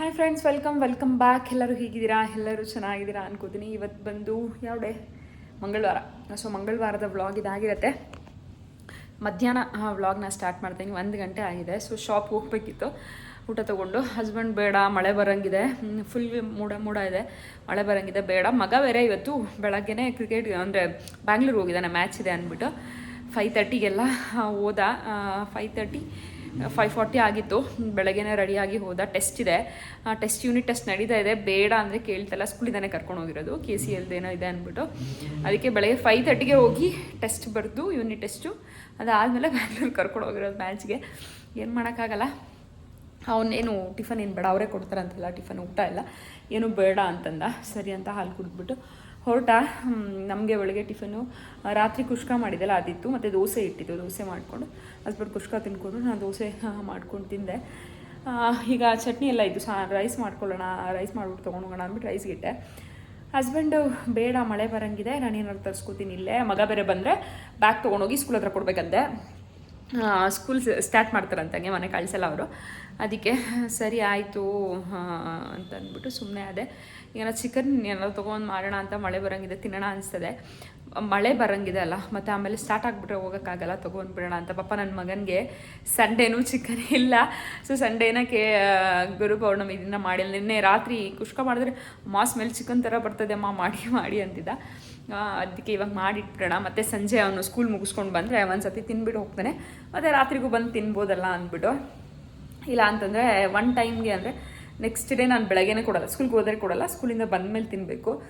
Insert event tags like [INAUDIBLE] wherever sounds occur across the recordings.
Hi friends welcome welcome back ಎಲ್ಲರೂ ಹೇಗಿದ್ದೀರಾ? ಎಲ್ಲರೂ ಚೆನ್ನಾಗಿದ್ದೀರಾ ಅನ್ಕೋತೀನಿ. ಇವತ್ತು ಬಂದು ಯಾವ ಡೇ ಮಂಗಳವಾರ. ಸೊ ಮಂಗಳವಾರದ ವ್ಲಾಗ್ ಇದಾಗಿರುತ್ತೆ. ಮಧ್ಯಾಹ್ನ ವ್ಲಾಗ್ನ ಸ್ಟಾರ್ಟ್ ಮಾಡ್ತೀನಿ ಒಂದು ಗಂಟೆ ಆಗಿದೆ. ಸೊ ಶಾಪ್ ಹೋಗಬೇಕಿತ್ತು. ಊಟ ತೊಗೊಂಡು. ಹಸ್ಬೆಂಡ್ ಬೇಡ, ಮಳೆ ಬರೋಂಗಿದೆ. ಫುಲ್ ಮೂಡ ಮೂಡ ಇದೆ. ಮಳೆ ಬರೋಂಗಿದೆ. ಬೇಡ. ಮಗ ಬೇರೆ ಇವತ್ತು ಬೆಳಗ್ಗೆನೇ ಕ್ರಿಕೆಟ್ ಅಂದರೆ ಬ್ಯಾಂಗ್ಳೂರ್ಗೆ ಹೋಗಿದ್ದಾನೆ. ಮ್ಯಾಚ್ ಇದೆ ಅಂದ್ಬಿಟ್ಟು. ಫೈವ್ ತರ್ಟಿಗೆಲ್ಲ ಹೋದ. ಫೈವ್ ತರ್ಟಿ ಫೈವ್ ಫಾರ್ಟಿ ಆಗಿತ್ತು. ಬೆಳಗ್ಗೆನೇ ರೆಡಿಯಾಗಿ ಹೋದ ಟೆಸ್ಟ್ ಇದೆ. ಟೆಸ್ಟ್ ಯೂನಿಟ್ ಟೆಸ್ಟ್ ನಡೀತಾ ಇದೆ. ಬೇಡ ಅಂದರೆ ಕೇಳ್ತಲ್ಲ, ಸ್ಕೂಲಿಂದಾನೆ ಕರ್ಕೊಂಡು ಹೋಗಿರೋದು. ಕೆ ಸಿ ಎಲ್ದೇನೋ ಇದೆ ಅಂದ್ಬಿಟ್ಟು. ಅದಕ್ಕೆ ಬೆಳಗ್ಗೆ ಫೈವ್ ತರ್ಟಿಗೆ ಹೋಗಿ ಟೆಸ್ಟ್ ಬರೆದು, ಯೂನಿಟ್ ಟೆಸ್ಟು. ಅದಾದಮೇಲೆ ಬ್ಯಾಂಗ್ಳೂರ್ ಕರ್ಕೊಂಡು ಹೋಗಿರೋದು ಮ್ಯಾಚ್ಗೆ. ಏನು ಮಾಡೋಕ್ಕಾಗಲ್ಲ. ಅವನೇನು ಟಿಫನ್ ಏನು ಬೇಡ, ಅವರೇ ಕೊಡ್ತಾರಂತಲ್ಲ, ಟಿಫನ್ ಊಟ ಇಲ್ಲ ಏನು ಬೇಡ ಅಂತಂದ. ಸರಿ ಅಂತ ಹಾಲು ಕುಡಿದ್ಬಿಟ್ಟು ಹೊರಟ ನಮಗೆ ಒಳಗೆ ಟಿಫನು ರಾತ್ರಿ ಕುಷ್ಕ ಮಾಡಿದ್ದೆಲ್ಲ ಅದಿತ್ತು, ಮತ್ತು ದೋಸೆ ಇಟ್ಟಿದ್ದು, ದೋಸೆ ಮಾಡಿಕೊಂಡು, ಹಸ್ಬೆಂಡ್ ಕುಷ್ಕ ತಿನ್ಕೊಂಡು ನಾನು ದೋಸೆ ಮಾಡ್ಕೊಂಡು ತಿಂದೆ. ಈಗ ಚಟ್ನಿ ಎಲ್ಲ ಇತ್ತು, ಸಾ ರೈಸ್ ಮಾಡ್ಕೊಳ್ಳೋಣ ರೈಸ್ ಮಾಡ್ಬಿಟ್ಟು ತೊಗೊಂಡೋಗೋಣ ಅಂದ್ಬಿಟ್ಟು ರೈಸ್ ಇಟ್ಟೆ. ಹಸ್ಬೆಂಡು, ಬೇಡ, ಮಳೆ ಬರಂಗಿದೆ, ನಾನು ಏನಾದ್ರು ತರಿಸ್ಕೋತೀನಿ ಇಲ್ಲೇ, ಮಗ ಬೇರೆ ಬಂದರೆ ಬ್ಯಾಗ್ ತೊಗೊಂಡೋಗಿ ಸ್ಕೂಲ್ ಹತ್ರ ಕೊಡ್ಬೇಕಂತೆ. ಸ್ಕೂಲ್ ಸ್ಟಾರ್ಟ್ ಮಾಡ್ತಾರಂತಂಗೆ ಮನೆ ಕಳಿಸಲ್ಲ ಅವರು. ಅದಕ್ಕೆ, ಸರಿ ಆಯಿತು ಅಂತ ಅಂದ್ಬಿಟ್ಟು ಸುಮ್ಮನೆ ಅದೇ ಈಗ ನಾ ಚಿಕನ್ ಏನೋ ತೊಗೊಂಡು ಮಾಡೋಣ ಅಂತ ಮಳೆ ಬರೋಂಗಿದೆ, ತಿನ್ನೋಣ ಅನಿಸ್ತದೆ. ಮಳೆ ಬರೋಂಗಿದೆ ಅಲ್ಲ, ಮತ್ತು ಆಮೇಲೆ ಸ್ಟಾರ್ಟ್ ಆಗಿಬಿಟ್ರೆ ಹೋಗೋಕ್ಕಾಗಲ್ಲ ತೊಗೊಂಡು ಬಿಡೋಣ ಅಂತ. ಪಾಪ ನನ್ನ ಮಗನಿಗೆ ಸಂಡೇನೂ ಚಿಕನ್ ಇಲ್ಲ. ಸೊ ಸಂಡೇನ ಕೇ ಗುರು ಪೌರ್ಣಮಿ ದಿನ ಮಾಡಿಲ್ಲ. ನಿನ್ನೆ ರಾತ್ರಿ ಕುಷ್ಕ ಮಾಡಿದ್ರೆ ಮಾ ಸ್ಮೆಲ್ ಚಿಕನ್ ಥರ ಬರ್ತದೆ ಅಮ್ಮ, ಮಾಡಿ ಮಾಡಿ, ಅಂತಿದ್ದ. ಅದಕ್ಕೆ ಇವಾಗ ಮಾಡಿಟ್ಬಿಡೋಣ ಮತ್ತೆ ಸಂಜೆ ಅವನು ಸ್ಕೂಲ್ ಮುಗಿಸ್ಕೊಂಡು ಬಂದರೆ ಒಂದು ಸತಿ ತಿನ್ಬಿಟ್ಟು ಹೋಗ್ತಾನೆ. ಮತ್ತು ರಾತ್ರಿಗೂ ಬಂದು ತಿನ್ಬೋದಲ್ಲ ಅಂದ್ಬಿಟ್ಟು. ಇಲ್ಲ ಅಂತಂದರೆ ಒನ್ ಟೈಮ್ಗೆ ಅಂದರೆ ನೆಕ್ಸ್ಟ್ ಡೇ ನಾನು ಬೆಳಗ್ಗೆನೇ ಕೊಡಲ್ಲ. ಸ್ಕೂಲ್ಗೆ ಹೋದರೆ ಕೊಡಲ್ಲ. ಸ್ಕೂಲಿಂದ ಬಂದಮೇಲೆ ತಿನ್ನಬೇಕು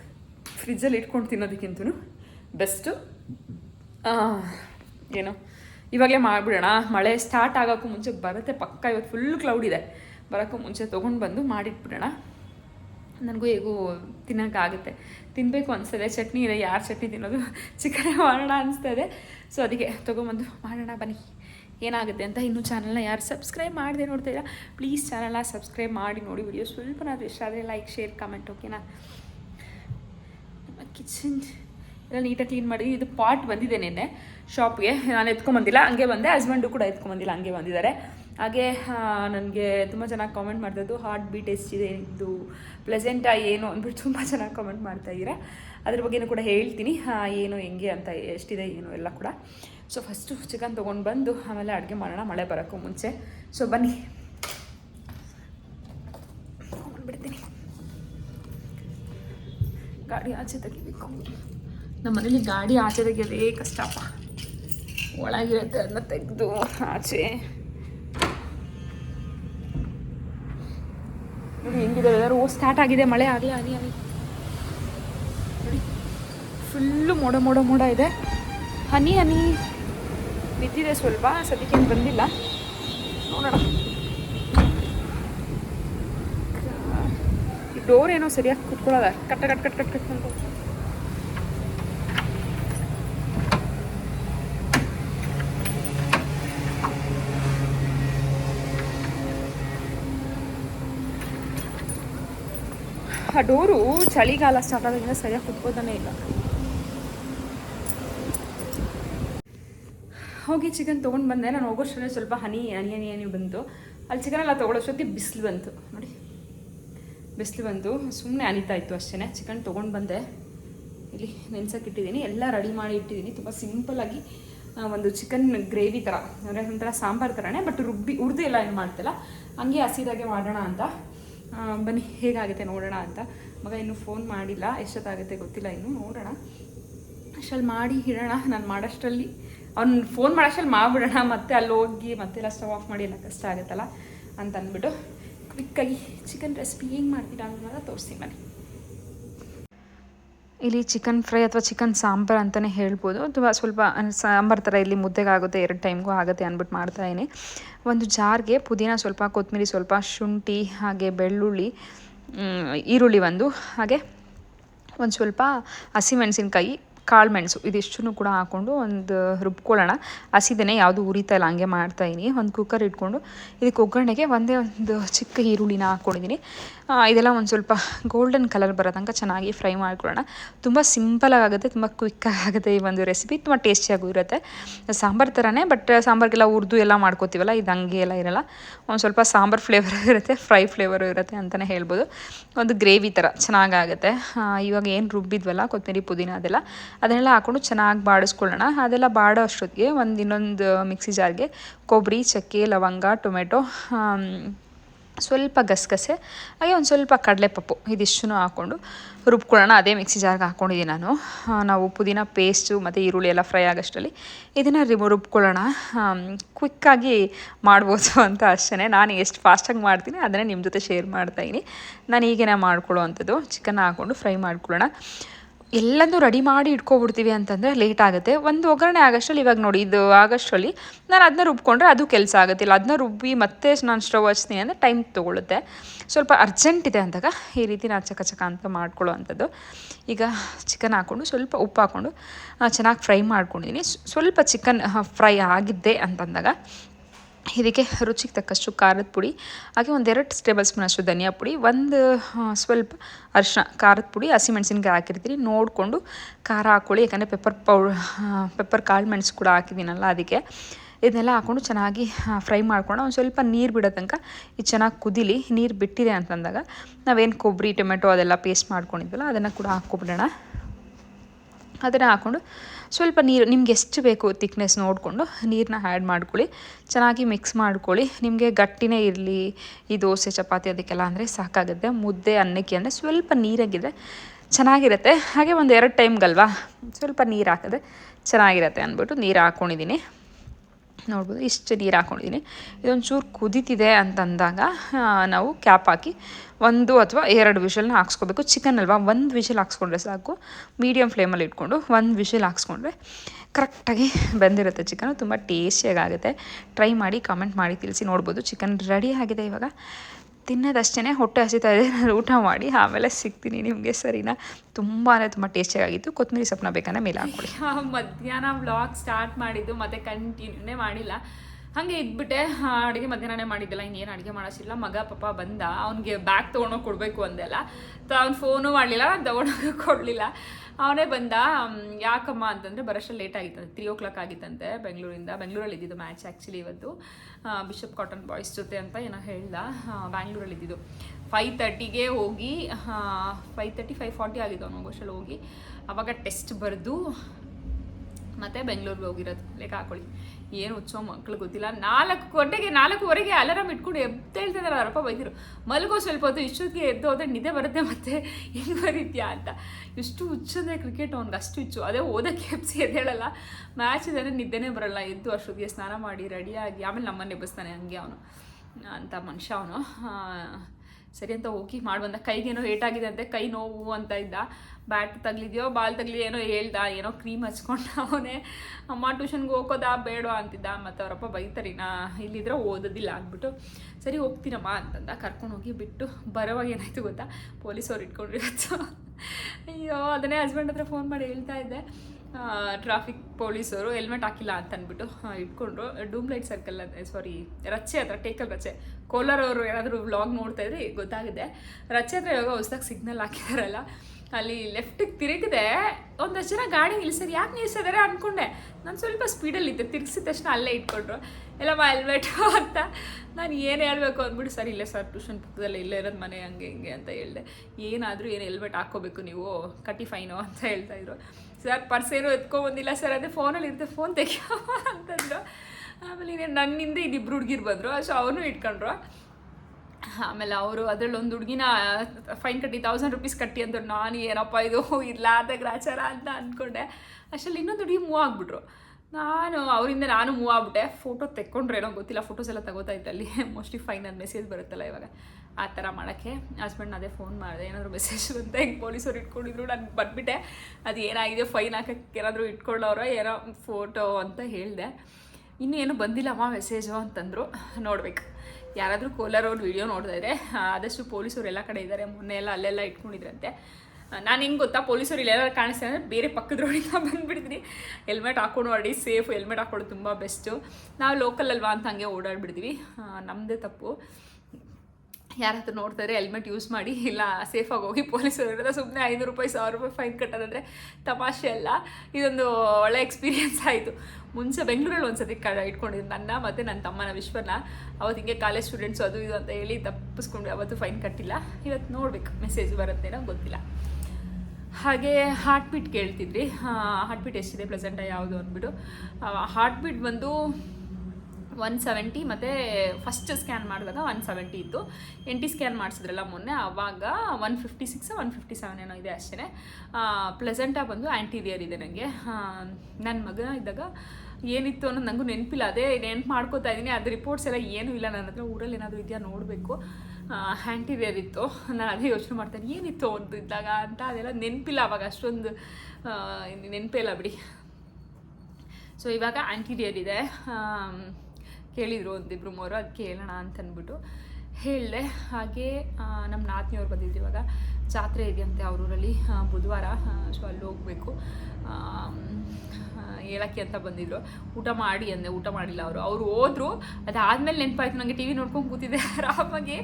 ಫ್ರಿಜ್ಜಲ್ಲಿ ಇಟ್ಕೊಂಡು ತಿನ್ನೋದಕ್ಕಿಂತೂ ಬೆಸ್ಟು ಏನು? ಇವಾಗಲೇ ಮಾಡಿಬಿಡೋಣ. ಮಳೆ ಸ್ಟಾರ್ಟ್ ಆಗೋಕ್ಕೂ ಮುಂಚೆ ಬರುತ್ತೆ. ಪಕ್ಕ ಇವತ್ತು ಫುಲ್ ಕ್ಲೌಡ್ ಇದೆ. ಬರೋಕ್ಕೂ ಮುಂಚೆ ತೊಗೊಂಡು ಬಂದು ಮಾಡಿಟ್ಬಿಡೋಣ. ನನಗೂ ಹೇಗೂ ತಿನ್ನೋಕ್ಕಾಗುತ್ತೆ. ತಿನ್ನಬೇಕು ಅನಿಸ್ತದೆ. ಚಟ್ನಿ ಇದೆ ಯಾರು ಚಟ್ನಿ ತಿನ್ನೋದು? ಚಿಕನ್ ಮಾಡೋಣ ಅನಿಸ್ತದೆ. ಸೊ ಅದಕ್ಕೆ ತೊಗೊಂಬಂದು ಮಾಡೋಣ ಬನ್ನಿ. ಏನಾಗುತ್ತೆ ಅಂತ ಇನ್ನೂ ಚಾನಲ್ನ ಯಾರು ಸಬ್ಸ್ಕ್ರೈಬ್ ಮಾಡದೆ ನೋಡ್ತೀರಾ ಪ್ಲೀಸ್ ಚಾನಲ್ನ ಸಬ್ಸ್ಕ್ರೈಬ್ ಮಾಡಿ ನೋಡಿ. ವಿಡಿಯೋ ಸ್ವಲ್ಪನಾದ್ರೂ ಇಷ್ಟ ಆದರೆ ಲೈಕ್ ಶೇರ್ ಕಮೆಂಟ್ ಓಕೆನಾ ನಮ್ಮ ಕಿಚನ್ ಎಲ್ಲ ನೀಟಾಗಿ ಕ್ಲೀನ್ ಮಾಡಿ. ಇದು ಪಾಟ್ ಬಂದಿದೆ ನಿನ್ನೆ ಶಾಪ್ಗೆ ನಾನು ಎತ್ಕೊಂಬಂದಿಲ್ಲ, ಹಂಗೆ ಬಂದೆ. ಹಸ್ಬೆಂಡು ಕೂಡ ಎತ್ಕೊಂಬಂದಿಲ್ಲ, ಹಂಗೆ ಬಂದಿದ್ದಾರೆ. ಹಾಗೆ ನನಗೆ ತುಂಬ ಚೆನ್ನಾಗಿ ಕಾಮೆಂಟ್ ಮಾಡ್ತಾಯಿದ್ದು ಹಾರ್ಟ್ ಬೀಟ್ ಎಷ್ಟಿದೆ ಇದು ಪ್ಲೆಸೆಂಟಾ ಏನು ಅಂದ್ಬಿಟ್ಟು ತುಂಬ ಚೆನ್ನಾಗಿ ಕಾಮೆಂಟ್ ಮಾಡ್ತಾ ಇದ್ದೀರಾ ಅದ್ರ ಬಗ್ಗೆನೂ ಕೂಡ ಹೇಳ್ತೀನಿ. ಏನು, ಹೆಂಗೆ ಅಂತ, ಎಷ್ಟಿದೆ, ಏನು, ಎಲ್ಲ ಕೂಡ. ಸೊ ಫಸ್ಟು ಚಿಕನ್ ತೊಗೊಂಡು ಬಂದು, ಆಮೇಲೆ ಅಡುಗೆ ಮಾಡೋಣ, ಮಳೆ ಬರೋಕ್ಕೂ ಮುಂಚೆ. ಸೊ ಬನ್ನಿ. ಬಿಡ್ತೀನಿ ಗಾಡಿ ಆಚೆ ತೆಗಿಬೇಕು. ನಮ್ಮ ಮನೇಲಿ ಗಾಡಿ ಆಚೆ ತೆಗಿಯೋದೇ ಕಷ್ಟಪ್ಪ. ಒಳಗಿರುತ್ತೆ ಅದನ್ನ ತೆಗೆದು ಆಚೆ. ನೋಡಿ ಹೆಂಗಿದೆ ವೆದರ್ ಓ ಸ್ಟಾರ್ಟ್ ಆಗಿದೆ, ಮಳೆ ಆಗಲಿ, ಹನಿ ಹನಿ. ನೋಡಿ ಫುಲ್ಲು ಮೋಡ ಮೋಡ ಮೋಡ ಇದೆ. ಹನಿ ಹನಿ. ಬಿದ್ದಿದೆ ಸ್ವಲ್ಪ ಸದ್ಯಕ್ಕೇನು ಬಂದಿಲ್ಲ. ನೋಡೋಣ. ಡೋರ್ ಏನೋ ಸರಿಯಾಗಿ ಕುತ್ಕೊಳ್ಳೋದ ಕಟ್ಟ ಕಟ್ ಕಟ್ ಕಟ್ ಕಟ್ ಅಂತ. ಡೋರು ಚಳಿಗಾಲ ಸ್ಟಾರ್ಟ್ ಆದಾಗಿಂದ ಸರಿಯಾಗಿ ಕುತ್ಕೋತಾನೆ ಇಲ್ಲ. ಹೋಗಿ ಚಿಕನ್ ತೊಗೊಂಡು ಬಂದೆ. ನಾನು ಹೋಗೋಷ್ಟರಲ್ಲಿ ಸ್ವಲ್ಪ ಹನಿ ಹನಿ ಹನಿ ಹನಿ ಬಂತು. ಅಲ್ಲಿ ಚಿಕನ್ ಎಲ್ಲ ತೊಗೊಳೋಷ್ಟೊತ್ತಿಗೆ ಬಿಸಿಲು ಬಂತು. ನೋಡಿ, ಬಿಸಿಲು ಬಂತು. ಸುಮ್ಮನೆ ಅನಿತಾ ಇತ್ತು ಅಷ್ಟೇ ಚಿಕನ್ ತೊಗೊಂಡು ಬಂದೆ. ಇಲ್ಲಿ ನೆನ್ಸಕ್ಕೆ ಇಟ್ಟಿದ್ದೀನಿ. ಎಲ್ಲ ರೆಡಿ ಮಾಡಿ ಇಟ್ಟಿದ್ದೀನಿ. ತುಂಬ ಸಿಂಪಲ್ಲಾಗಿ ಒಂದು ಚಿಕನ್ ಗ್ರೇವಿ ಥರ ಅಂದರೆ ಒಂಥರ ಸಾಂಬಾರು ಥರನೇ ಬಟ್ ರುಬ್ಬಿ, ಉರ್ದು ಎಲ್ಲ ಏನು ಮಾಡ್ತಿಲ್ಲ. ಹಂಗೆ ಹಸಿದಾಗೆ ಮಾಡೋಣ ಅಂತ ಬನ್ನಿ, ಹೇಗಾಗುತ್ತೆ ನೋಡೋಣ ಅಂತ. ಮಗ ಇನ್ನೂ ಫೋನ್ ಮಾಡಿಲ್ಲ, ಎಷ್ಟೊತ್ತಾಗುತ್ತೆ ಗೊತ್ತಿಲ್ಲ ಇನ್ನು, ನೋಡೋಣ. ಅಷ್ಟಲ್ಲಿ ಮಾಡಿ ಇಡೋಣ, ನಾನು ಮಾಡೋಷ್ಟರಲ್ಲಿ. ಅವ್ನು ಫೋನ್ ಮಾಡೋಷ್ಟಲ್ಲಿ ಮಾಡಿಬಿಡೋಣ, ಮತ್ತೆ ಅಲ್ಲಿ ಹೋಗಿ ಮತ್ತೆಲ್ಲ ಸ್ಟವ್ ಆಫ್ ಮಾಡಿ ಎಲ್ಲ ಕಷ್ಟ ಆಗುತ್ತಲ್ಲ ಅಂತ ಅಂದ್ಬಿಟ್ಟು ಕ್ವಿಕ್ಕಾಗಿ ಚಿಕನ್ ರೆಸಿಪಿ ಹೆಂಗೆ ಮಾಡ್ತೀರಾ ಅನ್ನೋದನ್ನ ತೋರಿಸ್ತೀನಿ, ಬನ್ನಿ. ಇಲ್ಲಿ ಚಿಕನ್ ಫ್ರೈ ಅಥವಾ ಚಿಕನ್ ಸಾಂಬಾರ್ ಅಂತಲೇ ಹೇಳ್ಬೋದು. ಅಥವಾ ಸ್ವಲ್ಪ ಸಾಂಬಾರ್ ಥರ ಇಲ್ಲಿ ಮುದ್ದೆಗಾಗುತ್ತೆ, ಎರಡು ಟೈಮ್ಗೂ ಆಗುತ್ತೆ ಅಂದ್ಬಿಟ್ಟು ಮಾಡ್ತಾಯಿನಿ ಒಂದು ಜಾರ್ಗೆ ಪುದೀನ ಸ್ವಲ್ಪ, ಕೊತ್ತಂಬರಿ ಸ್ವಲ್ಪ, ಶುಂಠಿ, ಹಾಗೆ ಬೆಳ್ಳುಳ್ಳಿ ಈರುಳ್ಳಿ ಒಂದು, ಹಾಗೆ ಒಂದು ಸ್ವಲ್ಪ ಹಸಿಮೆಣಸಿನ್ಕಾಯಿ ಕಾಳು ಮೆಣಸು ಇದಿಷ್ಟನ್ನು ಕೂಡ ಹಾಕ್ಕೊಂಡು ಒಂದು ರುಬ್ಕೊಳ್ಳೋಣ. ಹಸಿದನೆ ಯಾವುದು ಉರಿತಾ ಇಲ್ಲ, ಹಂಗೆ ಮಾಡ್ತಾಯಿನಿ ಒಂದು ಕುಕ್ಕರ್ ಇಟ್ಕೊಂಡು ಇದಕ್ಕೆ ಒಗ್ಗರಣೆಗೆ ಒಂದೇ ಒಂದು ಚಿಕ್ಕ ಈರುಳ್ಳಿನ ಹಾಕ್ಕೊಂಡಿದ್ದೀನಿ ಇದೆಲ್ಲ ಒಂದು ಸ್ವಲ್ಪ ಗೋಲ್ಡನ್ ಕಲರ್ ಬರೋ ಚೆನ್ನಾಗಿ ಫ್ರೈ ಮಾಡ್ಕೊಳ್ಳೋಣ. ತುಂಬ ಸಿಂಪಲಾಗಿ ಆಗುತ್ತೆ, ತುಂಬ ಕ್ವಿಕ್ ಆಗುತ್ತೆ ಈ ಒಂದು ರೆಸಿಪಿ ತುಂಬ ಟೇಸ್ಟಿಯಾಗೂ ಇರುತ್ತೆ. ಸಾಂಬಾರು ಥರನೇ ಬಟ್ ಸಾಂಬಾರಿಗೆಲ್ಲ ಹುರಿದು ಎಲ್ಲ ಮಾಡ್ಕೋತೀವಲ್ಲ, ಇದು ಹಂಗೆ ಎಲ್ಲ ಇರಲ್ಲ. ಒಂದು ಸ್ವಲ್ಪ ಸಾಂಬಾರು ಫ್ಲೇವರ್ ಇರುತ್ತೆ ಫ್ರೈ ಫ್ಲೇವರು ಇರುತ್ತೆ ಅಂತಲೇ ಹೇಳ್ಬೋದು. ಒಂದು ಗ್ರೇವಿ ಥರ ಚೆನ್ನಾಗಾಗುತ್ತೆ. ಇವಾಗ ಏನು ರುಬ್ಬಿದ್ವಲ್ಲ ಕೊತ್ತಂಬರಿ ಪುದೀನ ಅದೆಲ್ಲ. ಅದನ್ನೆಲ್ಲ ಹಾಕ್ಕೊಂಡು ಚೆನ್ನಾಗಿ ಬಾಡಿಸ್ಕೊಳ್ಳೋಣ. ಅದೆಲ್ಲ ಬಾಡೋ ಅಷ್ಟೊತ್ತಿಗೆ ಒಂದು ಇನ್ನೊಂದು ಮಿಕ್ಸಿ ಜಾರ್ಗೆ ಕೊಬ್ಬರಿ ಚಕ್ಕೆ, ಲವಂಗ, ಟೊಮೆಟೊ ಸ್ವಲ್ಪ ಗಸಗಸೆ, ಹಾಗೆ ಒಂದು ಸ್ವಲ್ಪ ಕಡಲೆಪಪ್ಪು ಇದಿಷ್ಟನ್ನು ಹಾಕ್ಕೊಂಡು ರುಬ್ಕೊಳ್ಳೋಣ. ಅದೇ ಮಿಕ್ಸಿ ಜಾರ್ಗೆ ಹಾಕ್ಕೊಂಡಿದ್ದೀನಿ ನಾನು. ನಾವು ಪುದೀನ ಪೇಸ್ಟು ಮತ್ತು ಈರುಳ್ಳಿ ಎಲ್ಲ ಫ್ರೈ ಆಗೋಷ್ಟರಲ್ಲಿ ಇದನ್ನು ರಿಮ್, ರುಬ್ಕೊಳ್ಳೋಣ. ಕ್ವಿಕ್ಕಾಗಿ ಮಾಡ್ಬೋದು ಅಂತ ಅಷ್ಟೇ ನಾನು ಎಷ್ಟು ಫಾಸ್ಟಾಗಿ ಮಾಡ್ತೀನಿ ಅದನ್ನೇ ನಿಮ್ಮ ಜೊತೆ ಶೇರ್ ಮಾಡ್ತಾಯಿದ್ದೀನಿ ನಾನು ಈಗೇನೇ ಮಾಡ್ಕೊಳ್ಳೋ ಅಂಥದ್ದು ಚಿಕನ್ ಹಾಕ್ಕೊಂಡು ಫ್ರೈ ಮಾಡ್ಕೊಳ್ಳೋಣ. ಎಲ್ಲನೂ ರೆಡಿ ಮಾಡಿ ಇಟ್ಕೊಬಿಡ್ತೀವಿ ಅಂತಂದರೆ ಲೇಟ್ ಆಗುತ್ತೆ. ಒಂದು ಒಗ್ಗರಣೆ ಆಗೋಷ್ಟರಲ್ಲಿ ಇವಾಗ ನೋಡಿ, ಇದು ಆಗೋಷ್ಟರಲ್ಲಿ ನಾನು ಅದನ್ನ ರುಬ್ಕೊಂಡ್ರೆ ಅದು ಕೆಲಸ ಆಗುತ್ತಿಲ್ಲ ಅದನ್ನ ರುಬ್ಬಿ ಮತ್ತೆ ನಾನು ಸ್ಟವ್ ಹಚ್ತೀನಿ ಅಂದರೆ ಟೈಮ್ ತೊಗೊಳುತ್ತೆ. ಸ್ವಲ್ಪ ಅರ್ಜೆಂಟ್ ಇದೆ ಅಂದಾಗ ಈ ರೀತಿ ನಾನು ಚಕ ಚಕ ಅಂತ ಮಾಡ್ಕೊಳ್ಳೋ ಅಂಥದ್ದು ಈಗ ಚಿಕನ್ ಹಾಕ್ಕೊಂಡು ಸ್ವಲ್ಪ ಉಪ್ಪು ಹಾಕ್ಕೊಂಡು ಚೆನ್ನಾಗಿ ಫ್ರೈ ಮಾಡ್ಕೊಂಡಿದ್ದೀನಿ ಸ್ವಲ್ಪ ಚಿಕನ್ ಫ್ರೈ ಆಗಿದ್ದೆ ಅಂತಂದಾಗ ಇದಕ್ಕೆ ರುಚಿಗೆ ತಕ್ಕಷ್ಟು ಖಾರದ ಪುಡಿ, ಹಾಗೆ ಒಂದೆರಡು ಟೇಬಲ್ ಸ್ಪೂನ್ ಅಷ್ಟು ಧನಿಯಾ ಪುಡಿ, ಒಂದು ಸ್ವಲ್ಪ ಅರಿಶಿನ ಖಾರದ ಪುಡಿ ಹಸಿಮೆಣ್ಸಿನ್ಕಾಯಿ ಹಾಕಿರ್ತೀನಿ ನೋಡಿಕೊಂಡು ಖಾರ ಹಾಕ್ಕೊಳ್ಳಿ ಯಾಕಂದರೆ ಪೆಪ್ಪರ್ ಪೌಡ್ ಪೆಪ್ಪರ್ ಕಾಳು ಮೆಣಸು ಕೂಡ ಹಾಕಿದ್ದೀನಲ್ಲ ಅದಕ್ಕೆ. ಇದನ್ನೆಲ್ಲ ಹಾಕ್ಕೊಂಡು ಚೆನ್ನಾಗಿ ಫ್ರೈ ಮಾಡ್ಕೊಂಡು ಒಂದು ಸ್ವಲ್ಪ ನೀರು ಬಿಡೋ ತನಕ ಇದು ಚೆನ್ನಾಗಿ ಕುದಿಲಿ. ನೀರು ಬಿಟ್ಟಿದೆ ಅಂತಂದಾಗ ನಾವೇನು ಕೊಬ್ಬರಿ ಟೊಮೆಟೊ ಅದೆಲ್ಲ ಪೇಸ್ಟ್ ಮಾಡ್ಕೊಂಡಿದ್ವಲ್ಲ ಅದನ್ನು ಕೂಡ ಹಾಕ್ಕೊಬಿಡೋಣ. ಅದನ್ನು ಹಾಕ್ಕೊಂಡು ಸ್ವಲ್ಪ ನೀರು, ನಿಮ್ಗೆ ಎಷ್ಟು ಬೇಕು ತಿಕ್ನೆಸ್ ನೋಡಿಕೊಂಡು ನೀರನ್ನ ಆ್ಯಡ್ ಮಾಡ್ಕೊಳ್ಳಿ. ಚೆನ್ನಾಗಿ ಮಿಕ್ಸ್ ಮಾಡ್ಕೊಳ್ಳಿ. ನಿಮಗೆ ಗಟ್ಟಿನೇ ಇರಲಿ ಈ ದೋಸೆ, ಚಪಾತಿ ಅದಕ್ಕೆಲ್ಲ ಅಂದರೆ ಸಾಕಾಗುತ್ತೆ. ಮುದ್ದೆ, ಅನ್ನಕ್ಕೆ ಅಂದರೆ ಸ್ವಲ್ಪ ನೀರಾಗಿದೆ ಚೆನ್ನಾಗಿರುತ್ತೆ. ಹಾಗೆ ಒಂದು ಎರಡು ಟೈಮ್ಗಲ್ವಾ ಸ್ವಲ್ಪ ನೀರು ಹಾಕಿದ್ರೆ ಚೆನ್ನಾಗಿರುತ್ತೆ ಅಂದ್ಬಿಟ್ಟು ನೀರು ಹಾಕ್ಕೊಂಡಿದ್ದೀನಿ ನೋಡ್ಬೋದು, ಇಷ್ಟು ನೀರು ಹಾಕ್ಕೊಂಡಿದ್ದೀನಿ ಇದೊಂದು ಚೂರು ಕುದೀತಿದೆ ಅಂತಂದಾಗ ನಾವು ಕ್ಯಾಪ್ ಹಾಕಿ ಒಂದು ಅಥವಾ ಎರಡು ವಿಷಲ್ನ ಹಾಕ್ಸ್ಕೋಬೇಕು. ಚಿಕನ್ ಅಲ್ವಾ, ಒಂದು ವಿಷಲ್ ಹಾಕ್ಸ್ಕೊಂಡ್ರೆ ಸಾಕು. ಮೀಡಿಯಮ್ ಫ್ಲೇಮಲ್ಲಿ ಇಟ್ಕೊಂಡು ಒಂದು ವಿಷಲ್ ಹಾಕ್ಸ್ಕೊಂಡ್ರೆ ಕರೆಕ್ಟಾಗಿ ಬಂದಿರುತ್ತೆ ಚಿಕನು. ತುಂಬ ಟೇಸ್ಟಿಯಾಗಿ ಆಗುತ್ತೆ ಟ್ರೈ ಮಾಡಿ, ಕಾಮೆಂಟ್ ಮಾಡಿ ತಿಳಿಸಿ ನೋಡ್ಬೋದು. ಚಿಕನ್ ರೆಡಿ ಆಗಿದೆ ಇವಾಗ. ತಿನ್ನೋದಷ್ಟೇ ಹೊಟ್ಟೆ ಹಸಿತಾ ಇದೆ ನಾನು ಊಟ ಮಾಡಿ, ಆಮೇಲೆ ಸಿಗ್ತೀನಿ ನಿಮಗೆ, ಸರಿನಾ? ತುಂಬಾ ತುಂಬ ಟೇಸ್ಟಿಯಾಗಿತ್ತು ಕೊತ್ತಂಬರಿ ಸೊಪ್ಪನ್ನ ಬೇಕಂದ್ರೆ ಮೇಲೆ ಹಾಕೊಳ್ಳಿ ಮಧ್ಯಾಹ್ನ ವ್ಲಾಗ್ ಸ್ಟಾರ್ಟ್ ಮಾಡಿದ್ದು, ಮತ್ತೆ ಕಂಟಿನ್ಯೂನೇ ಮಾಡಿಲ್ಲ. ಹಾಗೆ ಇದ್ಬಿಟ್ಟೆ ಅಡುಗೆ ಮಧ್ಯಾಹ್ನನೇ ಮಾಡಿದ್ದಿಲ್ಲ, ಇನ್ನೇನು ಅಡುಗೆ ಮಾಡೋಸಿಲ್ಲ. ಮಗ, ಪಾಪ ಬಂದ, ಅವ್ನಿಗೆ ಬ್ಯಾಗ್ ತೊಗೊಂಡೋಗಿ ಕೊಡಬೇಕು ಅಂದೆಲ್ಲ. ತ, ಅವ್ನು ಫೋನು ಮಾಡಲಿಲ್ಲ, ನಾನು ತೊಗೊಂಡೋಗಿ ಕೊಡಲಿಲ್ಲ. ಅವನೇ ಬಂದ ಯಾಕಮ್ಮ? ಅಂತಂದರೆ ಬರೋಷ್ಟು ಲೇಟ್ ಆಗಿತ್ತಂತೆ. ತ್ರೀ ಓ ಕ್ಲಾಕ್ ಆಗಿತ್ತಂತೆ ಬೆಂಗಳೂರಿಂದ. ಬೆಂಗಳೂರಲ್ಲಿ ಇದ್ದಿದ್ದು ಮ್ಯಾಚ್ ಆ್ಯಕ್ಚುಲಿ ಇವತ್ತು. ಬಿಷಪ್ ಕಾಟನ್ ಬಾಯ್ಸ್ ಜೊತೆ ಅಂತ ಏನೋ ಹೇಳ್ದ. ಬ್ಯಾಂಗ್ಳೂರಲ್ಲಿ ಇದ್ದಿದ್ದು. ಫೈವ್ ತರ್ಟಿಗೆ ಹೋಗಿ ಫೈವ್ ತರ್ಟಿ ಫೈವ್ ಫಾರ್ಟಿ ಆಗಿದ್ದು ಅವನು ಹೋಗೋಷ್ಟಲ್ಲಿ ಹೋಗಿ. ಅವಾಗ ಟೆಸ್ಟ್ ಬರೆದು ಮತ್ತೆ ಬೆಂಗಳೂರಿಗೆ ಹೋಗಿರೋದು. ಲೆಕ್ಕ ಹಾಕೊಳ್ಳಿ. ಏನು ಹುಚ್ಚೋ ಮಕ್ಳು ಗೊತ್ತಿಲ್ಲ. ನಾಲ್ಕು ಗಂಟೆಗೆ, ನಾಲ್ಕೂವರೆಗೆ ಅಲಾರಾಮ್ ಇಟ್ಕೊಂಡು ಎದ್ದೇಳ್ತಿದ್ದಾರೆ ಅವರಪ್ಪ ಬೈದಿರು ಮಲಗೋ ಸ್ವಲ್ಪ ಹೊತ್ತು, ಇಷ್ಟೊತ್ತಿಗೆ ಎದ್ದು ಹೋದ್ರೆ ನಿದ್ದೆ ಬರುತ್ತೆ ಮತ್ತೆ ಹಿಂಗೆ ಬರೀತ್ಯಾ ಅಂತ. ಇಷ್ಟು ಹುಚ್ಚಂದ್ರೆ ಕ್ರಿಕೆಟ್ ಅವ್ನಿಗೆ ಅಷ್ಟು ಹುಚ್ಚು. ಅದೇ ಓದಕ್ಕೆ ಎಪ್ಸಿ ಎದ್ದೇಳಲ್ಲ ಮ್ಯಾಚ್ ಇದ್ದಾರೆ ನಿದ್ದೆನೇ ಬರಲ್ಲ. ಎದ್ದು ಅಷ್ಟೊತ್ತಿಗೆ ಸ್ನಾನ ಮಾಡಿ ರೆಡಿಯಾಗಿ ಆಮೇಲೆ ನಮ್ಮನ್ನೇ ಎಬ್ಬಿಸ್ತಾನೆ ಹಂಗೆ ಅವನು. ಅಂತ ಮನುಷ್ಯ ಅವನು. ಸರಿ ಅಂತ ಹೋಗಿ ಮಾಡಿ ಬಂದ ಕೈಗೇನೋ ಏಟಾಗಿದೆ ಅಂತೆ, ಕೈ ನೋವು ಅಂತ ಇದ್ದ. ಬ್ಯಾಟ್ ತಗ್ಲಿದ್ಯೋ, ಬಾಲ್ ತಗ್ಲಿ ಏನೋ ಹೇಳ್ದ, ಏನೋ ಕ್ರೀಮ್ ಹಚ್ಕೊಂಡ ಅವನೇ, ಅಮ್ಮ, ಟ್ಯೂಷನ್ಗೆ ಹೋಗೋದಾ ಬೇಡ ಅಂತಿದ್ದ. ಮತ್ತು ಅವರಪ್ಪ ಬೈತಾರೆ, ನಾ ಇಲ್ಲಿದ್ರೆ ಓದೋದಿಲ್ಲ, ಅಂದ್ಬಿಟ್ಟು, ಸರಿ, ಹೋಗ್ತೀನಮ್ಮ, ಅಂತಂದ. ಕರ್ಕೊಂಡು ಹೋಗಿ ಬಿಟ್ಟು, ಬರೋವಾಗ ಏನಾಯ್ತು ಗೊತ್ತಾ? ಪೊಲೀಸವ್ರು ಇಟ್ಕೊಂಡಿರತ್ತು ಅಯ್ಯೋ, ಅದನ್ನೇ ಹಸ್ಬೆಂಡ್ ಹತ್ರ ಫೋನ್ ಮಾಡಿ ಹೇಳ್ತಾ ಇದ್ದೆ. ಟ್ರಾಫಿಕ್ ಪೊಲೀಸರು ಹೆಲ್ಮೆಟ್ ಹಾಕಿಲ್ಲ ಅಂತ ಅಂದ್ಬಿಟ್ಟು ಇಟ್ಕೊಂಡ್ರು. ಡೂಮ್ ಲೈಟ್ ಸರ್ಕಲ್ ಸಾರಿ ರಚ್ಚೆ ಹತ್ರ, ಟೇಕಲ್ ರಚ್ಚೆ ಕೋಲಾರವರು ಏನಾದರೂ ವ್ಲಾಗ್ ನೋಡ್ತಾ ಇದ್ರೆ ಗೊತ್ತಾಗಿದೆ ರಚೆ ಹತ್ರ ಇವಾಗ ಹೊಸ್ದಾಗಿ ಸಿಗ್ನಲ್ ಹಾಕಿದಾರಲ್ಲ ಅಲ್ಲಿ ಲೆಫ್ಟಿಗೆ ತಿರುಗಿದೆ ಒಂದಷ್ಟು ಜನ ಗಾಡಿ ಸರ್ ಯಾಕೆ ನಿಲ್ಸಿದಾರೆ ಅಂದ್ಕೊಂಡೆ ನಾನು ಸ್ವಲ್ಪ ಸ್ಪೀಡಲ್ಲಿ ಇದ್ದೆ, ತಿರ್ಗಿಸಿದ ತಕ್ಷಣ ಅಲ್ಲೇ ಇಟ್ಕೊಂಡ್ರು. ಎಲ್ಲಮ್ಮ ಹೆಲ್ಮೆಟು ಅಂತ. ನಾನು ಏನು ಹೇಳಬೇಕು ಅಂದ್ಬಿಟ್ಟು, ಸರ್, ಇಲ್ಲೇ ಸರ್ ಟ್ಯೂಷನ್ ಪಕ್ಕದಲ್ಲಿ, ಇಲ್ಲೇ ಇರೋದು ಮನೆ, ಹಂಗೆ, ಹಿಂಗೆ, ಅಂತ ಹೇಳಿದೆ. ಏನಾದರೂ ಏನು ಹೆಲ್ಮೆಟ್ ಹಾಕ್ಕೋಬೇಕು ನೀವು, ಕಟ್ಟಿ ಫೈನು ಅಂತ ಹೇಳ್ತಾ ಇದ್ರು. ಸರ್ ಪರ್ಸ್ ಏನೂ ಎತ್ಕೊಂಬಂದಿಲ್ಲ ಸರ್, ಅದೇ ಫೋನಲ್ಲಿ ಇರುತ್ತೆ ಫೋನ್ ತೆಗಿಯೋ ಅಂತಂದ್ರು. ಆಮೇಲೆ ನನ್ನಿಂದ ನನ್ನಿಂದ ಇದಿಬ್ರು ಹುಡುಗಿರು ಬಂದರು, ಸೊ ಅವನು ಇಟ್ಕೊಂಡ್ರು. ಆಮೇಲೆ ಅವರು ಅದರಲ್ಲಿ ಒಂದು ಹುಡುಗಿನ ಫೈನ್ ಕಟ್ಟಿ ತೌಸಂಡ್ ರುಪೀಸ್ ಕಟ್ಟಿ ಅಂದ್ರು, ನಾನು ಏನಪ್ಪ ಇದು? ಇರ್ಲಾರ್ದ ಗ್ರಾಚಾರ ಅಂತ ಅಂದ್ಕೊಂಡೆ ಅಷ್ಟರಲ್ಲಿ ಇನ್ನೊಂದು ಹುಡುಗಿ ಮೂವ್ ಆಗಿಬಿಟ್ರು. ನಾನು, ಅವರಿಂದ ನಾನು ಮೂವ್ ಆಗ್ಬಿಟ್ಟೆ. ಫೋಟೋ ತೆಕ್ಕೊಂಡ್ರೆ ಏನೋ ಗೊತ್ತಿಲ್ಲ ಫೋಟೋಸ್ ಎಲ್ಲ ತಗೋತಾ ಇತ್ತಲ್ಲಿ ಮೋಸ್ಟ್ಲಿ ಫೈನ್ ನನ್ನ ಮೆಸೇಜ್ ಬರುತ್ತಲ್ಲ ಇವಾಗ. ಆ ಥರ ಮಾಡೋಕ್ಕೆ. ಹಸ್ಬೆಂಡ್ ಅದೇ ಫೋನ್ ಮಾಡಿದೆ. ಏನಾದರೂ ಮೆಸೇಜ್ ಬಂತ, ಹೆಂಗೆ ಪೊಲೀಸರು ಇಟ್ಕೊಂಡಿದ್ರು, ನಾನು ಬಂದುಬಿಟ್ಟೆ. ಅದು ಏನಾಗಿದೆ ಫೈನ್ ಹಾಕಕ್ಕೆ ಏನಾದರೂ ಇಟ್ಕೊಳ್ಳೋರೋ ಏನೋ ಫೋಟೋ ಅಂತ ಹೇಳಿದೆ. ಇನ್ನೂ ಏನು ಬಂದಿಲ್ಲಮ್ಮ ಮೆಸೇಜು ಅಂತಂದರು. ನೋಡ್ಬೇಕು. ಯಾರಾದರೂ ಕೋಲಾರವ್ರು ವಿಡಿಯೋ ನೋಡ್ತಾ ಇದ್ರೆ ಆದಷ್ಟು ಪೊಲೀಸರು ಎಲ್ಲ ಕಡೆ ಇದ್ದಾರೆ ಮೊನ್ನೆ ಎಲ್ಲ ಅಲ್ಲೆಲ್ಲ ಇಟ್ಕೊಂಡಿದ್ರಂತೆ. ನಾನು ಹೆಂಗೆ ಗೊತ್ತಾ ಪೊಲೀಸರು ಇಲ್ಲೆಲ್ಲ ಕಾಣಿಸ್ತಾ ಕಾಣಿಸ್ತಾರೆ ಅಂದರೆ ಬೇರೆ ಪಕ್ಕದ ರೋಡಿಂದ ಬಂದುಬಿಡ್ತೀನಿ ಹೆಲ್ಮೆಟ್ ಹಾಕೊಂಡು ಮಾಡಿ ಸೇಫ್ ಹೆಲ್ಮೆಟ್ ಹಾಕೊಳ್ಳೋದು ತುಂಬ ಬೆಸ್ಟು ನಾವು ಲೋಕಲ್ ಅಲ್ವಾ ಅಂತ ಹಂಗೆ ಓಡಾಡ್ಬಿಡ್ತೀವಿ. ನಮ್ಮದೇ ತಪ್ಪು. ಯಾರ ಹತ್ರ ನೋಡ್ತಾರೆ ಹೆಲ್ಮೆಟ್ ಯೂಸ್ ಮಾಡಿ, ಇಲ್ಲ ಸೇಫಾಗಿ ಹೋಗಿ ಪೊಲೀಸರು ಸುಮ್ಮನೆ ಐನೂರು ರೂಪಾಯಿ, ಸಾವಿರ ರೂಪಾಯಿ ಫೈನ್ ಕಟ್ಟೋದಂದರೆ ತಮಾಷೆ ಅಲ್ಲ. ಇದೊಂದು ಒಳ್ಳೆ ಎಕ್ಸ್ಪೀರಿಯೆನ್ಸ್ ಆಯಿತು. ಮುಂಚೆ ಬೆಂಗಳೂರಲ್ಲಿ ಒಂದ್ಸತಿ ಕ ಇಟ್ಕೊಂಡಿದ್ದು ನನ್ನ ಮತ್ತು ನನ್ನ ತಮ್ಮನ ವಿಶ್ವನ ಅವತ್ತು ಹಿಂಗೆ ಕಾಲೇಜ್ ಸ್ಟೂಡೆಂಟ್ಸು ಅದು ಇದು ಅಂತ ಹೇಳಿ ತಪ್ಪಿಸ್ಕೊಂಡು ಅವತ್ತು ಫೈನ್ ಕಟ್ಟಿಲ್ಲ. ಇವತ್ತು ನೋಡ್ಬೇಕು ಮೆಸೇಜ್ ಬರುತ್ತೇನೋ ಗೊತ್ತಿಲ್ಲ. ಹಾಗೆ ಹಾರ್ಟ್ ಬೀಟ್ ಕೇಳ್ತಿದ್ರಿ ಹಾರ್ಟ್ ಬೀಟ್ ಎಷ್ಟಿದೆ ಪ್ರೆಸೆಂಟ ಯಾವುದು ಅಂದ್ಬಿಟ್ಟು. ಹಾರ್ಟ್ ಬೀಟ್ ಬಂದು ಒನ್ ಸೆವೆಂಟಿ, ಮತ್ತು ಫಸ್ಟ್ ಸ್ಕ್ಯಾನ್ ಮಾಡಿದಾಗ ಒನ್ ಸೆವೆಂಟಿ ಇತ್ತು. ಎನ್ ಟಿ ಸ್ಕ್ಯಾನ್ ಮಾಡಿಸಿದ್ರಲ್ಲ ಮೊನ್ನೆ ಆವಾಗ one fifty six, one fifty seven ಏನೋ ಇದೆ ಅಷ್ಟೇ ಪ್ಲೆಸೆಂಟಾಗಿ ಬಂದು ಆ್ಯಂಟೀರಿಯರ್ ಇದೆ ನನಗೆ ನನ್ನ ಮಗನ ಇದ್ದಾಗ ಏನಿತ್ತು ಅನ್ನೋದು ನನಗೂ ನೆನಪಿಲ್ಲ. ಅದೇ ನೆನ್ಪು ಮಾಡ್ಕೋತಾ ಇದ್ದೀನಿ ಅದು ರಿಪೋರ್ಟ್ಸ್ ಎಲ್ಲ ಏನೂ ಇಲ್ಲ. ನನ್ನ ಹತ್ರ ಊರಲ್ಲಿ ಏನಾದರೂ ಇದೆಯಾ ನೋಡಬೇಕು. ಆ್ಯಂಟೀರಿಯರ್ ಇತ್ತು. ನಾನು ಅದೇ ಯೋಚನೆ ಮಾಡ್ತೇನೆ. ಏನಿತ್ತು ಒಂದು ಇದ್ದಾಗ ಅಂತ ಅದೆಲ್ಲ ನೆನಪಿಲ್ಲ ಅವಾಗ. ಅಷ್ಟೊಂದು ನೆನಪೇ ಇಲ್ಲ ಬಿಡಿ. ಸೊ ಇವಾಗ ಆ್ಯಂಟಿರಿಯರ್ ಇದೆ. ಕೇಳಿದರು ಒಂದಿಬ್ರು ಮೂರು ಅದು ಕೇಳೋಣ ಅಂತ ಅಂದ್ಬಿಟ್ಟು ಹೇಳಿದೆ. ಹಾಗೆ ನಮ್ಮ ನಾತ್ನಿಯವ್ರು ಬಂದಿದ್ರು ಇವಾಗ. ಜಾತ್ರೆ ಇದೆಯಂತೆ ಊರಲ್ಲಿ ಬುಧವಾರ ಸೊ ಅಲ್ಲಿ ಹೋಗಬೇಕು. ಹೇಳಕ್ಕೆ ಅಂತ ಬಂದಿದ್ರು. ಊಟ ಮಾಡಿ ಅಂದೆ, ಊಟ ಮಾಡಿಲ್ಲ ಅವರು. ಅವ್ರು ಹೋದ್ರು. ಅದಾದಮೇಲೆ ನೆನಪಾಯ್ತು ನನಗೆ ಟಿ ವಿ ನೋಡ್ಕೊಂಡು ಕೂತಿದ್ದೆ. [LAUGHS] ಆರಾಮಾಗಿ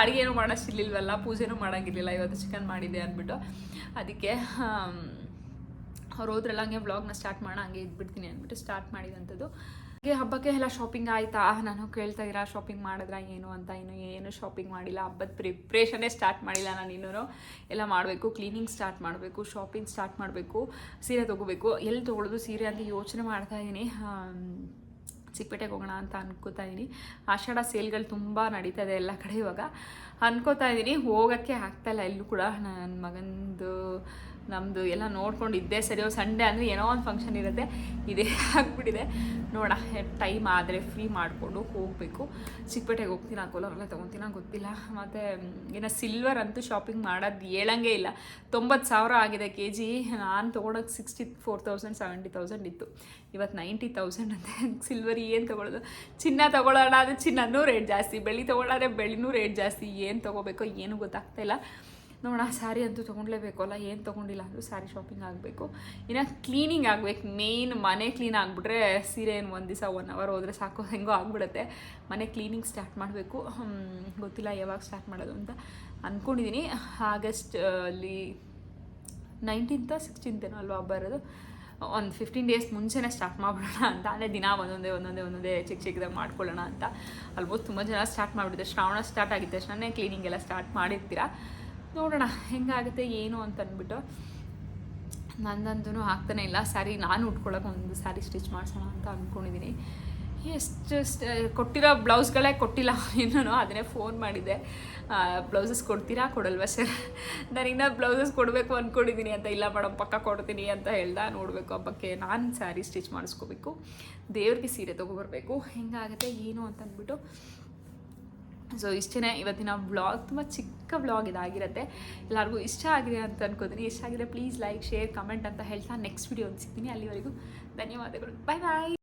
ಅಡುಗೆನೂ ಮಾಡೋಷ್ಟಿರ್ಲಿಲ್ವಲ್ಲ, ಪೂಜೆನೂ ಮಾಡೋಂಗಿರ್ಲಿಲ್ಲ, ಇವತ್ತು ಚಿಕನ್ ಮಾಡಿದೆ ಅಂದ್ಬಿಟ್ಟು. ಅದಕ್ಕೆ ಅವ್ರು ಹೋದ್ರಲ್ಲ, ಹಂಗೆ ವ್ಲಾಗ್ನ ಸ್ಟಾರ್ಟ್ ಮಾಡೋಣ, ಹಂಗೆ ಇದ್ಬಿಡ್ತೀನಿ ಅಂದ್ಬಿಟ್ಟು ಸ್ಟಾರ್ಟ್ ಮಾಡಿದಂಥದ್ದು. ಹಾಗೆ ಹಬ್ಬಕ್ಕೆ ಎಲ್ಲ ಶಾಪಿಂಗ್ ಆಯಿತಾ? ನಾನು ಕೇಳ್ತಾ ಇದ್ದೀರಾ ಶಾಪಿಂಗ್ ಮಾಡಿದ್ರ ಏನು ಅಂತ? ಇನ್ನು ಏನು ಶಾಪಿಂಗ್ ಮಾಡಿಲ್ಲ? ಹಬ್ಬದ ಪ್ರಿಪ್ರೇಷನ್ನೇ ಸ್ಟಾರ್ಟ್ ಮಾಡಿಲ್ಲ ನಾನು ಇನ್ನೂ ಎಲ್ಲ ಮಾಡಬೇಕು ಕ್ಲೀನಿಂಗ್ ಸ್ಟಾರ್ಟ್ ಮಾಡಬೇಕು ಶಾಪಿಂಗ್ ಸ್ಟಾರ್ಟ್ ಮಾಡಬೇಕು, ಸೀರೆ ತೊಗೋಬೇಕು. ಎಲ್ಲಿ ತೊಗೊಳೋದು ಸೀರೆ ಅಂತ ಯೋಚನೆ ಮಾಡ್ತಾ ಇದ್ದೀನಿ. ಚಿಕ್ಕಪೇಟೆಗೆ ಹೋಗೋಣ ಅಂತ ಅನ್ಕೋತಾ ಇದ್ದೀನಿ. ಆಷಾಢ ಸೇಲ್ಗಳು ತುಂಬ ನಡೀತಾ ಇದೆ ಎಲ್ಲ ಕಡೆ ಇವಾಗ. ಅನ್ಕೋತಾ ಇದ್ದೀನಿ. ಹೋಗೋಕ್ಕೆ ಆಗ್ತಾಯಿಲ್ಲ ಎಲ್ಲೂ ಕೂಡ ನನ್ನ ಮಗಂದು ನಮ್ಮದು ಎಲ್ಲ ನೋಡ್ಕೊಂಡು ಇದ್ದೇ ಸರಿ. ಸಂಡೇ ಅಂದರೆ ಏನೋ ಒಂದು ಫಂಕ್ಷನ್ ಇರುತ್ತೆ. ಇದೇ [LAUGHS] ಆಗಿಬಿಟ್ಟಿದೆ. ನೋಡ ಟೈಮ್ ಆದರೆ ಫ್ರೀ ಮಾಡಿಕೊಂಡು ಹೋಗಬೇಕು. ಚಿಕ್ಕಪೇಟೆಗೆ ಹೋಗ್ತೀನಿ ಕೋಲಾರಲ್ಲ ತೊಗೊತೀನ ಗೊತ್ತಿಲ್ಲ. ಮತ್ತು, ಇನ್ನು ಸಿಲ್ವರ್ ಅಂತೂ ಶಾಪಿಂಗ್ ಮಾಡೋದು ಹೇಳಂಗೆ ಇಲ್ಲ. ತೊಂಬತ್ತು ಸಾವಿರ ಆಗಿದೆ ಕೆ ಜಿ ನಾನು ತೊಗೊಳಕ್ಕೆ sixty four thousand seventy thousand ಇತ್ತು. ಇವತ್ತು ನೈಂಟಿ ತೌಸಂಡ್ ಅಂತ. ಸಿಲ್ವರ್ ಏನು ತೊಗೊಳೋದು? ಚಿನ್ನ ತೊಗೊಳ್ಳೋಣ ಅಂದರೆ ಚಿನ್ನನೂ ರೇಟ್ ಜಾಸ್ತಿ. ಬೆಳ್ಳಿ ತೊಗೊಳ್ಳೋದ್ರೆ ಬೆಳ್ಳಿನೂ ರೇಟ್ ಜಾಸ್ತಿ. ಏನು ತೊಗೋಬೇಕೋ ಏನೂ ಗೊತ್ತಾಗ್ತಾ ಇಲ್ಲ. ನೋಡೋಣ ಸ್ಯಾರಿ ಅಂತೂ ತೊಗೊಂಡ್ಲೇಬೇಕು ಅಲ್ಲ, ಏನು ತೊಗೊಂಡಿಲ್ಲ ಅಂದರೂ ಸ್ಯಾರಿ ಶಾಪಿಂಗ್ ಆಗಬೇಕು. ಇನ್ನು ಕ್ಲೀನಿಂಗ್ ಆಗಬೇಕು ಮೇಯ್ನ್ ಮನೆ ಕ್ಲೀನ್ ಆಗಿಬಿಟ್ರೆ ಸೀರೆ ಏನು ಒಂದು ದಿವಸ ಒನ್ ಅವರ್ ಹೋದರೆ ಸಾಕು, ಹೆಂಗೋ ಆಗಿಬಿಡುತ್ತೆ. ಮನೆ ಕ್ಲೀನಿಂಗ್ ಸ್ಟಾರ್ಟ್ ಮಾಡಬೇಕು. ಗೊತ್ತಿಲ್ಲ ಯಾವಾಗ ಸ್ಟಾರ್ಟ್ ಮಾಡೋದು ಅಂತ ಅಂದ್ಕೊಂಡಿದ್ದೀನಿ ಆಗಸ್ಟ್ ಅಲ್ಲಿ ನೈನ್ಟೀನ್ತ ಸಿಕ್ಸ್ಟೀನ್ತೇನೋ ಅಲ್ವಾ ಬರೋದು ಒಂದು ಫಿಫ್ಟೀನ್ ಡೇಸ್ ಮುಂಚೆನೇ ಸ್ಟಾರ್ಟ್ ಮಾಡ್ಬಿಡೋಣ ಅಂತ. ಅಂದರೆ ದಿನ ಒಂದೊಂದೇ ಒಂದೊಂದೇ ಒಂದೊಂದೇ ಚಿಕ್ಕ ಚಿಕ್ಕದಾಗ ಮಾಡ್ಕೊಳ್ಳೋಣ ಅಂತ. ಆಲ್ಮೋಸ್ಟ್ ತುಂಬ ಜನ ಸ್ಟಾರ್ಟ್ ಮಾಡಿಬಿಟ್ಟಿದೆ ಶ್ರಾವಣ ಸ್ಟಾರ್ಟ್ ಆಗಿದ್ದ ತಕ್ಷಣನೇ ಕ್ಲೀನಿಂಗ್ ಎಲ್ಲ ಸ್ಟಾರ್ಟ್ ಮಾಡಿರ್ತೀರ? ನೋಡೋಣ. ಹೆಂಗಾಗುತ್ತೆ, ಏನು ಅಂತ ಅಂದ್ಬಿಟ್ಟು. ನಂದಂತೂ ಆಗ್ತಾನೆ ಇಲ್ಲ. ಸ್ಯಾರಿ ನಾನು ಉಟ್ಕೊಳ್ಳೋಕೆ ಒಂದು ಸ್ಯಾರಿ ಸ್ಟಿಚ್ ಮಾಡಿಸೋಣ ಅಂತ ಅಂದ್ಕೊಂಡಿದ್ದೀನಿ ಎಷ್ಟು ಕೊಟ್ಟಿರೋ ಬ್ಲೌಸ್ಗಳೇ ಕೊಟ್ಟಿಲ್ಲ. [LAUGHS] ಏನೋ ಅದನ್ನೇ ಫೋನ್ ಮಾಡಿದ್ದೆ ಬ್ಲೌಸಸ್ ಕೊಡ್ತೀರಾ? ಕೊಡಲ್ವಾ ಸರ್ ನಾನು ಇನ್ನೂ ಬ್ಲೌಸಸ್ ಕೊಡಬೇಕು ಅಂದ್ಕೊಂಡಿದ್ದೀನಿ ಅಂತ, ಇಲ್ಲ ಮೇಡಮ್, ಪಕ್ಕ ಕೊಡ್ತೀನಿ ಅಂತ ಹೇಳ್ದ, ನೋಡಬೇಕು ಹಬ್ಬಕ್ಕೆ ನಾನು ಸ್ಯಾರಿ ಸ್ಟಿಚ್ ಮಾಡಿಸ್ಕೋಬೇಕು. ದೇವ್ರಿಗೆ ಸೀರೆ ತೊಗೊಬರ್ಬೇಕು. ಹೆಂಗಾಗುತ್ತೆ, ಏನು ಅಂತ ಅಂದ್ಬಿಟ್ಟು. ಸೊ ಇಷ್ಟೇ ಇವತ್ತಿನ ವ್ಲಾಗ್ ತುಂಬ ಚಿಕ್ಕ ವ್ಲಾಗ್ ಇದಾಗಿರುತ್ತೆ. ಎಲ್ಲರಿಗೂ ಇಷ್ಟ ಆಗಿದೆ ಅಂತ ಅನ್ಕೋತೀನಿ. ಇಷ್ಟ ಆಗಿದೆ ಪ್ಲೀಸ್ ಲೈಕ್ ಶೇರ್ ಕಮೆಂಟ್ ಅಂತ ಹೇಳ್ತಾ ನೆಕ್ಸ್ಟ್ ವಿಡಿಯೋ ಸಿಗ್ತೀನಿ. ಅಲ್ಲಿವರೆಗೂ ಧನ್ಯವಾದಗಳು. ಬಾಯ್ ಬಾಯ್